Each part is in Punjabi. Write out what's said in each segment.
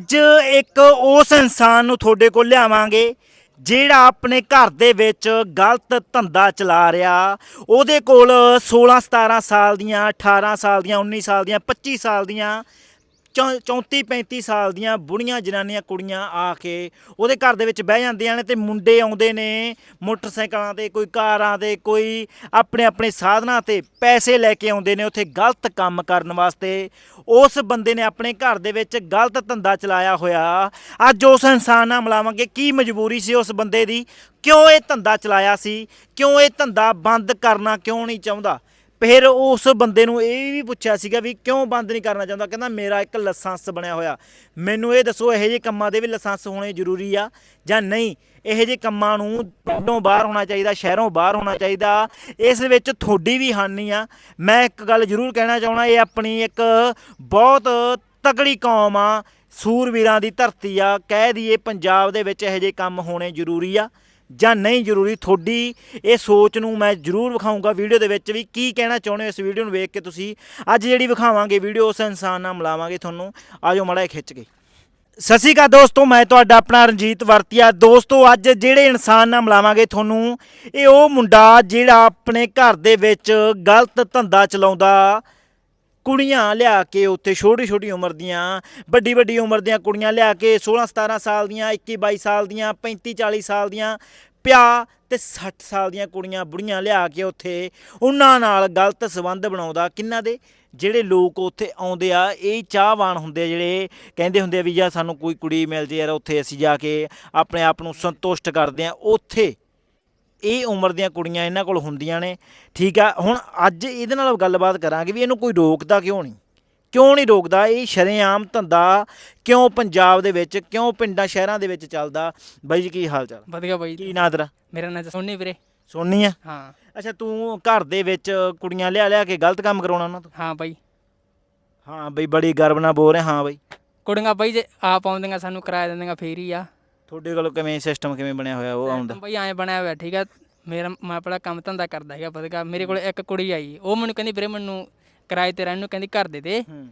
ਅੱਜ ਇੱਕ ਉਸ ਇਨਸਾਨ ਨੂੰ ਤੁਹਾਡੇ ਕੋਲ ਲਿਆਵਾਂਗੇ, ਜਿਹੜਾ ਆਪਣੇ ਘਰ ਦੇ ਵਿੱਚ ਗਲਤ ਧੰਦਾ ਚਲਾ ਰਿਹਾ। ਉਹਦੇ ਕੋਲ 16 17 ਸਾਲ ਦੀਆਂ 18 ਸਾਲ ਦੀਆਂ 19 ਸਾਲ ਦੀਆਂ 25 ਸਾਲ ਦੀਆਂ 34 35 ਸਾਲ ਦੀਆਂ ਬੁੜੀਆਂ ਜਨਾਨੀਆਂ ਕੁੜੀਆਂ ਆ ਕੇ ਉਹਦੇ ਘਰ ਦੇ ਵਿੱਚ ਬਹਿ ਜਾਂਦੀਆਂ ਨੇ ਤੇ ਮੁੰਡੇ ਆਉਂਦੇ ਨੇ ਮੋਟਰਸਾਈਕਲਾਂ ਤੇ, ਕੋਈ ਕਾਰਾਂ ਤੇ, ਕੋਈ ਆਪਣੇ ਆਪਣੇ ਸਾਧਨਾਂ ਤੇ ਪੈਸੇ ਲੈ ਕੇ ਆਉਂਦੇ ਨੇ ਉੱਥੇ ਗਲਤ ਕੰਮ ਕਰਨ ਵਾਸਤੇ। ਉਸ ਬੰਦੇ ਨੇ ਆਪਣੇ ਘਰ ਦੇ ਵਿੱਚ ਗਲਤ ਧੰਦਾ ਚਲਾਇਆ ਹੋਇਆ। ਅੱਜ ਉਸ ਇਨਸਾਨ ਨਾਲ ਮਿਲਾਵਾਂਗੇ ਕੀ ਮਜਬੂਰੀ ਸੀ ਉਸ ਬੰਦੇ ਦੀ। ਕਿਉਂ ਇਹ ਧੰਦਾ ਚਲਾਇਆ ਸੀ? ਕਿਉਂ ਇਹ ਧੰਦਾ ਬੰਦ ਕਰਨਾ ਕਿਉਂ ਨਹੀਂ ਚਾਹੁੰਦਾ? ਫਿਰ ਉਸ ਬੰਦੇ ਨੂੰ ਇਹ ਵੀ ਪੁੱਛਿਆ ਸੀਗਾ ਵੀ ਕਿਉਂ ਬੰਦ ਨਹੀਂ ਕਰਨਾ ਚਾਹੁੰਦਾ? ਕਹਿੰਦਾ, ਮੇਰਾ ਇੱਕ ਲਾਇਸੈਂਸ ਬਣਿਆ ਹੋਇਆ। ਮੈਨੂੰ ਇਹ ਦੱਸੋ, ਇਹੋ ਜਿਹੇ ਕੰਮਾਂ ਦੇ ਵੀ ਲਾਇਸੈਂਸ ਹੋਣੇ ਜ਼ਰੂਰੀ ਆ ਜਾਂ ਨਹੀਂ? ਇਹੋ ਜਿਹੇ ਕੰਮਾਂ ਨੂੰ ਪਿੰਡੋਂ ਬਾਹਰ ਹੋਣਾ ਚਾਹੀਦਾ, ਸ਼ਹਿਰੋਂ ਬਾਹਰ ਹੋਣਾ ਚਾਹੀਦਾ। ਇਸ ਵਿੱਚ ਤੁਹਾਡੀ ਵੀ ਹਾਨੀ ਆ। ਮੈਂ ਇੱਕ ਗੱਲ ਜ਼ਰੂਰ ਕਹਿਣਾ ਚਾਹਣਾ ਇਹ ਆਪਣੀ ਇੱਕ ਬਹੁਤ ਤਕੜੀ ਕੌਮ ਆ। ਸੂਰਵੀਰਾਂ ਦੀ ਧਰਤੀ ਆ। ਕਹਿ ਦਈਏ, ਪੰਜਾਬ ਦੇ ਵਿੱਚ ਇਹੋ ਜਿਹੇ ਕੰਮ ਹੋਣੇ ਜ਼ਰੂਰੀ ਆ। ਜਾਂ ਨਹੀਂ ਜ਼ਰੂਰੀ, ਤੁਹਾਡੀ ਇਹ ਸੋਚ ਨੂੰ ਮੈਂ ਜ਼ਰੂਰ ਵਿਖਾਊਂਗਾ ਵੀਡੀਓ ਦੇ ਵਿੱਚ ਵੀ ਕੀ ਕਹਿਣਾ ਚਾਹੁੰਦੇ ਹੋ ਇਸ ਵੀਡੀਓ ਨੂੰ ਵੇਖ ਕੇ ਤੁਸੀਂ। ਅੱਜ ਜਿਹੜੀ ਵਿਖਾਵਾਂਗੇ ਵੀਡੀਓ, ਉਸ ਇਨਸਾਨ ਨਾਲ ਮਿਲਾਵਾਂਗੇ ਤੁਹਾਨੂੰ। ਆਜੋ ਮੜਾ ਖਿੱਚ ਕੇ। ਸਤਿ ਸ਼੍ਰੀ ਅਕਾਲ ਦੋਸਤੋ, ਮੈਂ ਤੁਹਾਡਾ ਆਪਣਾ ਰਣਜੀਤ ਵਰਤੀਆ। ਦੋਸਤੋ, ਅੱਜ ਜਿਹੜੇ ਇਨਸਾਨ ਨਾਲ ਮਿਲਾਵਾਂਗੇ ਤੁਹਾਨੂੰ, ਇਹ ਉਹ ਮੁੰਡਾ ਜਿਹੜਾ ਆਪਣੇ ਘਰ ਦੇ ਵਿੱਚ ਗਲਤ ਧੰਦਾ ਚਲਾਉਂਦਾ ਕੁੜੀਆਂ ਲਿਆ ਕੇ ਉੱਥੇ ਛੋਟੀ ਛੋਟੀ ਉਮਰ ਦੀਆਂ, ਵੱਡੀ ਵੱਡੀ ਉਮਰ ਦੀਆਂ ਕੁੜੀਆਂ ਲਿਆ ਕੇ 16 17 ਸਾਲ ਦੀਆਂ 21 22 ਸਾਲ ਦੀਆਂ 35 40 ਸਾਲ ਦੀਆਂ, ਪਿਆ ਤੇ 60 ਸਾਲ ਦੀਆਂ ਕੁੜੀਆਂ ਬੁੜੀਆਂ ਲਿਆ ਕੇ ਉੱਥੇ ਉਹਨਾਂ ਨਾਲ ਗਲਤ ਸਬੰਧ ਬਣਾਉਂਦਾ। ਕਿੰਨਾ ਦੇ? ਜਿਹੜੇ ਲੋਕ ਉੱਥੇ ਆਉਂਦੇ ਆ, ਇਹ ਚਾਹਵਾਨ ਹੁੰਦੇ ਆ ਜਿਹੜੇ ਕਹਿੰਦੇ ਹੁੰਦੇ ਆ ਵੀ ਜਾਂ ਸਾਨੂੰ ਕੋਈ ਕੁੜੀ ਮਿਲ ਜੇ ਯਾਰ ਉੱਥੇ ਅਸੀਂ ਜਾ ਕੇ ਆਪਣੇ ਆਪ ਨੂੰ ਸੰਤੁਸ਼ਟ ਕਰਦੇ ਆ। ਉੱਥੇ ਇਹ ਉਮਰ ਦੀਆਂ ਕੁੜੀਆਂ ਇਹਨਾਂ ਕੋਲ ਹੁੰਦੀਆਂ ਨੇ ਠੀਕ ਆ? ਹੁਣ ਅੱਜ ਇਹਦੇ ਨਾਲ ਗੱਲਬਾਤ ਕਰਾਂਗੇ ਵੀ ਇਹਨੂੰ ਕੋਈ ਰੋਕਦਾ ਕਿਉਂ ਨਹੀਂ? ਕਿਉਂ ਨਹੀਂ ਰੋਕਦਾ? ਇਹ ਸ਼ਰੇਆਮ ਧੰਦਾ ਕਿਉਂ ਪੰਜਾਬ ਦੇ ਵਿੱਚ ਕਿਉਂ ਪਿੰਡਾਂ ਸ਼ਹਿਰਾਂ ਦੇ ਵਿੱਚ ਚੱਲਦਾ? ਬਾਈ ਜੀ ਕੀ ਹਾਲ ਚਾਲ? ਵਧੀਆ ਬਾਈ ਕੀ ਨਾਂ ਤੇਰਾ? ਮੇਰਾ ਨਾਂ ਸੋਨੀ ਵੀਰੇ। ਸੋਨੀ ਆ? ਹਾਂ। ਅੱਛਾ ਤੂੰ ਘਰ ਦੇ ਵਿੱਚ ਕੁੜੀਆਂ ਲਿਆ ਲਿਆ ਕੇ ਗਲਤ ਕੰਮ ਕਰਾਉਣਾ ਉਹਨਾਂ ਤੋਂ? ਹਾਂ ਬਾਈ। ਹਾਂ ਬਈ ਬੜੀ ਗਰਵ ਨਾਲ ਬੋਲ ਰਿਹਾ ਹਾਂ ਬਈ। ਕੁੜੀਆਂ ਬਾਈ ਜੇ ਆਪ ਆਉਂਦੀਆਂ ਸਾਨੂੰ ਕਿਰਾਇਆ ਦਿੰਦੀਆਂ ਫੇਰ ਹੀ ਆ। ਤੁਹਾਡੇ ਕੋਲ ਕਿਵੇਂ ਸਿਸਟਮ ਕਿਵੇਂ ਬਣਿਆ ਹੋਇਆ ਉਹ ਆਉਂਦਾ? ਬਾਈ ਐਂ ਬਣਿਆ ਹੋਇਆ ਠੀਕ ਆ। ਮੇਰਾ ਮੈਂ ਆਪਣਾ ਕੰਮ ਧੰਦਾ ਕਰਦਾ ਹੈਗਾ ਵਧੀਆ ਮੇਰੇ ਕੋਲ ਇੱਕ ਕੁੜੀ ਆਈ ਉਹ ਮੈਨੂੰ ਕਹਿੰਦੀ ਵੀਰੇ ਮੈਨੂੰ ਕਿਰਾਏ ਤੇ ਰਹਿਣ ਨੂੰ ਕਹਿੰਦੀ ਘਰ ਦੇ ਦੇ। ਹੂੰ।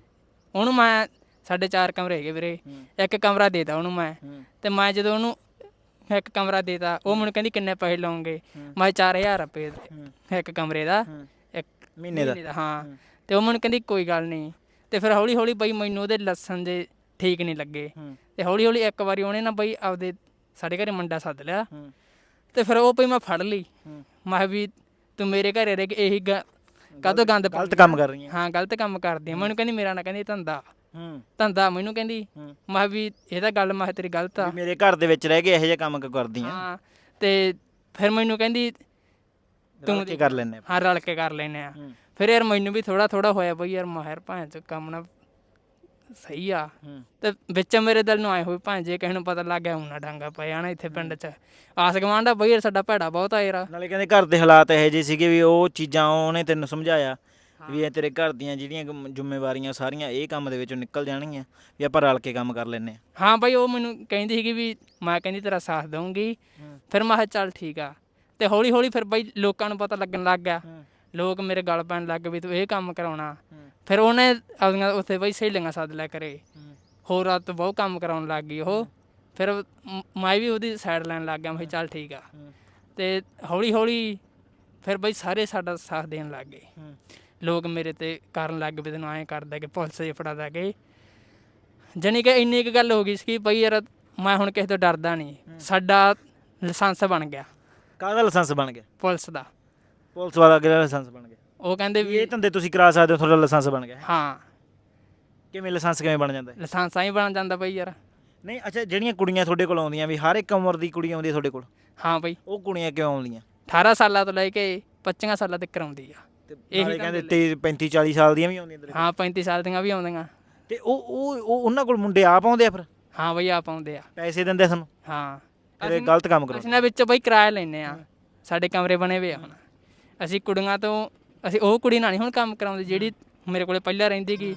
ਉਹਨੂੰ ਮੈਂ ਸਾਡੇ ਚਾਰ ਕਮਰੇ ਹੈਗੇ ਵੀਰੇ ਹੂੰ। ਇੱਕ ਕਮਰਾ ਦੇਤਾ ਉਹਨੂੰ ਮੈਂ। ਹੂੰ। ਤੇ ਮੈਂ ਜਦੋਂ ਉਹਨੂੰ ਇੱਕ ਕਮਰਾ ਦੇਤਾ ਉਹ ਮੈਨੂੰ ਕਹਿੰਦੀ ਕਿੰਨੇ ਪੈਸੇ ਲਓਗੇ? ਹੂੰ। ਮੈਂ 4000 ਰੁਪਏ ਹੂੰ। ਇੱਕ ਕਮਰੇ ਦਾ ਹੂੰ। ਇੱਕ ਮਹੀਨੇ ਦਾ। ਹਾਂ। ਹੂੰ। ਤੇ ਉਹ ਮੈਨੂੰ ਕਹਿੰਦੀ ਕੋਈ ਗੱਲ ਨਹੀਂ। ਤੇ ਫਿਰ ਹੌਲੀ ਹੌਲੀ ਬਈ ਮੈਨੂੰ ਉਹਦੇ ਲੱਸਣ ਦੇ ਠੀਕ ਨਹੀਂ ਲੱਗੇ। ਹੂੰ। ਤੇ ਹੌਲੀ ਹੌਲੀ ਇੱਕ ਵਾਰੀ ਉਹਨੇ ਨਾ ਬਈ ਆਪਦੇ ਸਾਡੇ ਘਰੇ ਮੁੰਡਾ ਸੱਦ ਲਿਆ। ਹੂੰ। ਤੇ ਫਿਰ ਉਹ ਬਈ ਮੈਂ ਫੜ ਲਈ। ਹੂੰ। ਮੈਂ ਵੀ ਤੂੰ ਮੇਰੇ ਘਰੇ ਰਹਿ ਕੇ ਇਹੀ ਕਾਹਤੋਂ ਗੰਦ ਗਲਤ ਕੰਮ ਕਰ ਰਹੀਆਂ ਹਾਂ ਗਲਤ ਕੰਮ ਕਰਦੀ ਆ। ਮੈਨੂੰ ਕਹਿੰਦੀ ਮੇਰਾ ਨਾ ਕਹਿੰਦੀ ਧੰਦਾ। ਹੂੰ। ਧੰਦਾ ਮੈਨੂੰ ਕਹਿੰਦੀ। ਹੂੰ। ਮੈਂ ਵੀ ਇਹ ਤਾਂ ਗੱਲ ਮੈਂ ਤੇਰੀ ਗਲਤ ਆ। ਮੇਰੇ ਘਰ ਦੇ ਵਿੱਚ ਰਹਿ ਕੇ ਇਹੋ ਜਿਹੇ ਕੰਮ ਕਿਉਂ ਕਰਦੀਆਂ ਹਾਂ ਤੇ ਫਿਰ ਮੈਨੂੰ ਕਹਿੰਦੀ ਤੂੰ ਕੀ ਕਰ ਲੈਨੇ ਹਾਂ ਰਲ ਕੇ ਕਰ ਲੈਨੇ ਆ। ਹੂੰ। ਫਿਰ ਯਾਰ ਮੈਨੂੰ ਵੀ ਥੋੜਾ ਥੋੜਾ ਹੋਇਆ ਬਈ ਯਾਰ ਮਾਹਰ ਭਾਂ ਚ ਕੰਮ ਨਾ ਸਹੀ ਆ। ਤੇ ਵਿੱਚ ਮੇਰੇ ਦਿਲ ਨੂੰ ਆਏ ਹੋਏ ਭਾਂ ਜੇ ਕਿਸੇ ਨੂੰ ਪਤਾ ਲੱਗ ਗਿਆ ਹੁਣ ਡਾਂਗਾ ਪਿਆ ਨਾ ਇੱਥੇ ਪਿੰਡ 'ਚ। ਆਸ ਗਵਾਂਡਾ ਬਈ ਯਾਰ ਸਾਡਾ ਭੈੜਾ ਬਹੁਤ ਆ ਯਾਰ। ਨਾਲੇ ਕਹਿੰਦੇ ਘਰ ਦੇ ਹਾਲਾਤ ਇਹੋ ਜਿਹੇ ਸੀਗੇ ਵੀ ਉਹ ਚੀਜ਼ਾਂ ਉਹਨੇ ਤੈਨੂੰ ਸਮਝਾਇਆ ਵੀ ਇਹ ਤੇਰੇ ਘਰ ਦੀਆਂ ਜਿਹੜੀਆਂ ਗੁੰਮ- ਜ਼ਿੰਮੇਵਾਰੀਆਂ ਸਾਰੀਆਂ ਇਹ ਕੰਮ ਦੇ ਵਿੱਚੋਂ ਨਿਕਲ ਜਾਣਗੀਆਂ ਵੀ ਆਪਾਂ ਰਲ ਕੇ ਕੰਮ ਕਰ ਲੈਨੇ ਆ ਹਾਂ ਬਈ ਉਹ ਮੈਨੂੰ ਕਹਿੰਦੀ ਸੀਗੀ ਵੀ ਮੈਂ ਕਹਿੰਦੀ ਤੇਰਾ ਸਾਥ ਦਊਂਗੀ। ਫਿਰ ਮੈਂ ਕਿਹਾ ਚੱਲ ਠੀਕ ਆ। ਤੇ ਹੌਲੀ ਹੌਲੀ ਫਿਰ ਬਈ ਲੋਕਾਂ ਨੂੰ ਪਤਾ ਲੱਗਣ ਲੱਗ ਗਿਆ। ਲੋਕ ਮੇਰੇ ਗੱਲ ਪੈਣ ਲੱਗ ਗਏ ਵੀ ਤੂੰ ਇਹ ਕੰਮ ਕਰਾਉਣਾ। ਫਿਰ ਉਹਨੇ ਆਪਦੀਆਂ ਉੱਥੇ ਬਈ ਸਹੇਲੀਆਂ ਸੱਦ ਲਿਆ ਕਰੇ ਹੋਰ ਰਾਤ ਤੋਂ ਬਹੁਤ ਕੰਮ ਕਰਾਉਣ ਲੱਗ ਗਈ ਉਹ। ਫਿਰ ਮ- ਮੈਂ ਵੀ ਉਹਦੀ ਸਾਈਡ ਲੈਣ ਲੱਗ ਗਿਆ ਮੈਂ ਕਿਹਾ ਚੱਲ ਠੀਕ ਆ। ਤੇ ਹੌਲੀ ਹੌਲੀ ਫਿਰ ਬਈ ਸਾਰੇ ਸਾਡਾ ਸਾਥ ਦੇਣ ਲੱਗ ਗਏ। ਲੋਕ ਮੇਰੇ ਤੇ ਕਰਨ ਲੱਗ ਪਏ ਤੈਨੂੰ ਐਂ ਕਰਦਾ ਕਿ ਪੁਲਿਸ 'ਚ ਫੜਾਦਾ ਕਿ। ਜਾਣੀ ਕਿ ਇੰਨੀ ਕੁ ਗੱਲ ਹੋ ਗਈ ਸੀ ਕਿ ਬਈ ਯਾਰ ਮੈਂ ਹੁਣ ਕਿਸੇ ਤੋਂ ਡਰਦਾ ਨਹੀਂ। ਸਾਡਾ ਲਾਇਸੈਂਸ ਬਣ ਗਿਆ। ਕਾਹਦਾ ਲਾਇਸੈਂਸ ਬਣ ਗਿਆ? ਪੁਲਿਸ ਦਾ। ਪੁਲਿਸ ਵਾਲਾ ਕਿਹੜਾ ਲਾਇਸੈਂਸ ਬਣ ਗਿਆ? ਉਹ ਕਹਿੰਦੇ ਵੀ ਵੀ ਇਹ ਧੰਦੇ ਤੁਸੀਂ ਕਰਾ ਸਕਦੇ ਹੋ ਤੁਹਾਡਾ ਲਾਇਸੈਂਸ ਬਣ ਗਿਆ। ਹਾਂ। ਕਿਵੇਂ ਲਾਇਸੈਂਸ ਕਿਵੇਂ ਬਣ ਜਾਂਦਾ? ਹੈ? ਲਾਇਸੈਂਸ ਹੀ ਬਣ ਜਾਂਦਾ ਬਈ ਯਾਰ। ਨਹੀਂ ਅੱਛਾ ਜਿਹੜੀਆਂ ਕੁੜੀਆਂ ਤੁਹਾਡੇ ਕੋਲ ਆਉਂਦੀਆਂ ਵੀ ਹਰ ਇੱਕ ਉਮਰ ਦੀ ਕੁੜੀ ਆਉਂਦੀ ਹੈ ਤੁਹਾਡੇ ਕੋਲ? ਹਾਂ ਬਈ। ਉਹ ਕੁੜੀਆਂ ਕਿਉਂ ਆਉਂਦੀਆਂ? 18 ਸਾਲਾਂ ਤੋਂ ਲੈ ਕੇ 25 ਸਾਲਾਂ ਤੱਕ ਕਰਾਉਂਦੀ ਆ। ਤੇ ਇਹੀ ਨਾਲੇ ਤਾਂ ਕਹਿੰਦੇ 23 35 40 ਸਾਲ ਦੀਆਂ ਵੀ ਆਉਂਦੀਆਂ ਤੇਰੇ ਕੋਲ। ਹਾਂ 35 ਸਾਲ ਦੀਆਂ ਵੀ ਆਉਂਦੀਆਂ। ਤੇ ਉਹ ਉਹ ਉਹ- ਉਹਨਾਂ ਕੋਲ ਮੁੰਡੇ ਆਪ ਆਉਂਦੇ ਆ ਫਿਰ? ਹਾਂ ਬਈ ਆਪ ਆਉਂਦੇ ਆ। ਪੈਸੇ ਦਿੰਦੇ ਤੁਹਾਨੂੰ? ਹਾਂ। ਫਿਰ ਇਹ ਗਲਤ ਕੰਮ ਕਰੋ। ਅਸੀਂ ਨਾ ਵਿੱਚ ਬਈ ਕਿਰਾਇਆ ਲੈਨੇ ਆ। ਸਾਡੇ ਕਮਰੇ ਬਣੇ ਹੋਏ ਆ ਹੁਣ। ਅਸੀਂ ਕੁੜੀਆਂ ਤੋਂ ਅਸੀਂ ਉਹ ਕੁੜੀ ਨਾਲ ਨਹੀਂ ਹੁਣ ਕੰਮ ਕਰਾਉਂਦੇ ਜਿਹੜੀ ਮੇਰੇ ਕੋਲੇ ਪਹਿਲਾਂ ਰਹਿੰਦੀ ਗੀ।